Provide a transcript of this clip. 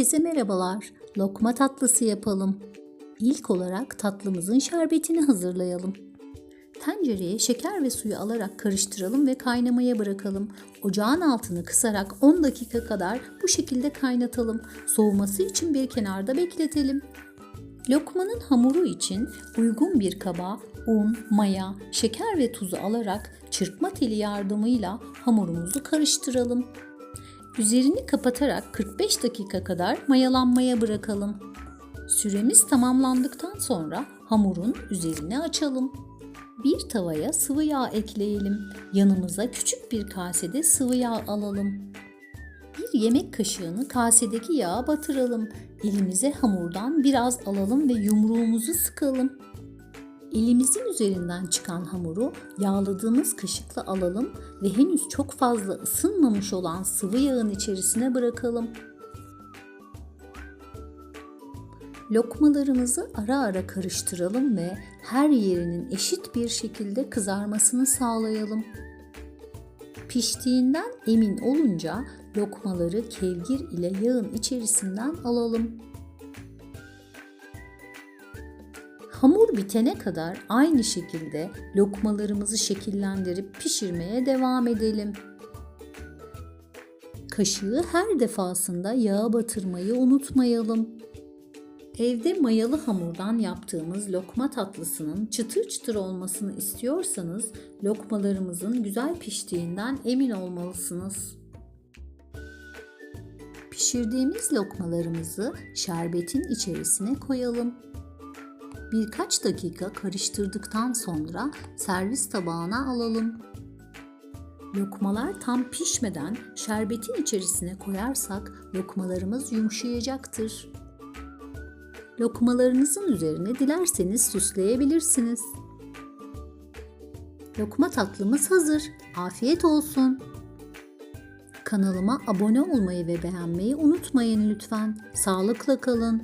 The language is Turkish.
Herkese merhabalar. Lokma tatlısı yapalım. İlk olarak tatlımızın şerbetini hazırlayalım. Tencereye şeker ve suyu alarak karıştıralım ve kaynamaya bırakalım. Ocağın altını kısarak 10 dakika kadar bu şekilde kaynatalım. Soğuması için bir kenarda bekletelim. Lokmanın hamuru için uygun bir kaba un, maya, şeker ve tuzu alarak çırpma teli yardımıyla hamurumuzu karıştıralım. Üzerini kapatarak 45 dakika kadar mayalanmaya bırakalım. Süremiz tamamlandıktan sonra hamurun üzerini açalım. Bir tavaya sıvı yağ ekleyelim. Yanımıza küçük bir kasede sıvı yağ alalım. Bir yemek kaşığını kasedeki yağa batıralım. Elimize hamurdan biraz alalım ve yumruğumuzu sıkalım. Elimizin üzerinden çıkan hamuru yağladığımız kaşıkla alalım ve henüz çok fazla ısınmamış olan sıvı yağın içerisine bırakalım. Lokmalarımızı ara ara karıştıralım ve her yerinin eşit bir şekilde kızarmasını sağlayalım. Piştiğinden emin olunca lokmaları kevgir ile yağın içerisinden alalım. Hamur bitene kadar aynı şekilde lokmalarımızı şekillendirip pişirmeye devam edelim. Kaşığı her defasında yağa batırmayı unutmayalım. Evde mayalı hamurdan yaptığımız lokma tatlısının çıtır çıtır olmasını istiyorsanız lokmalarımızın güzel piştiğinden emin olmalısınız. Pişirdiğimiz lokmalarımızı şerbetin içerisine koyalım. Birkaç dakika karıştırdıktan sonra servis tabağına alalım. Lokmalar tam pişmeden şerbetin içerisine koyarsak lokmalarımız yumuşayacaktır. Lokmalarınızın üzerine dilerseniz süsleyebilirsiniz. Lokma tatlımız hazır. Afiyet olsun. Kanalıma abone olmayı ve beğenmeyi unutmayın lütfen. Sağlıkla kalın.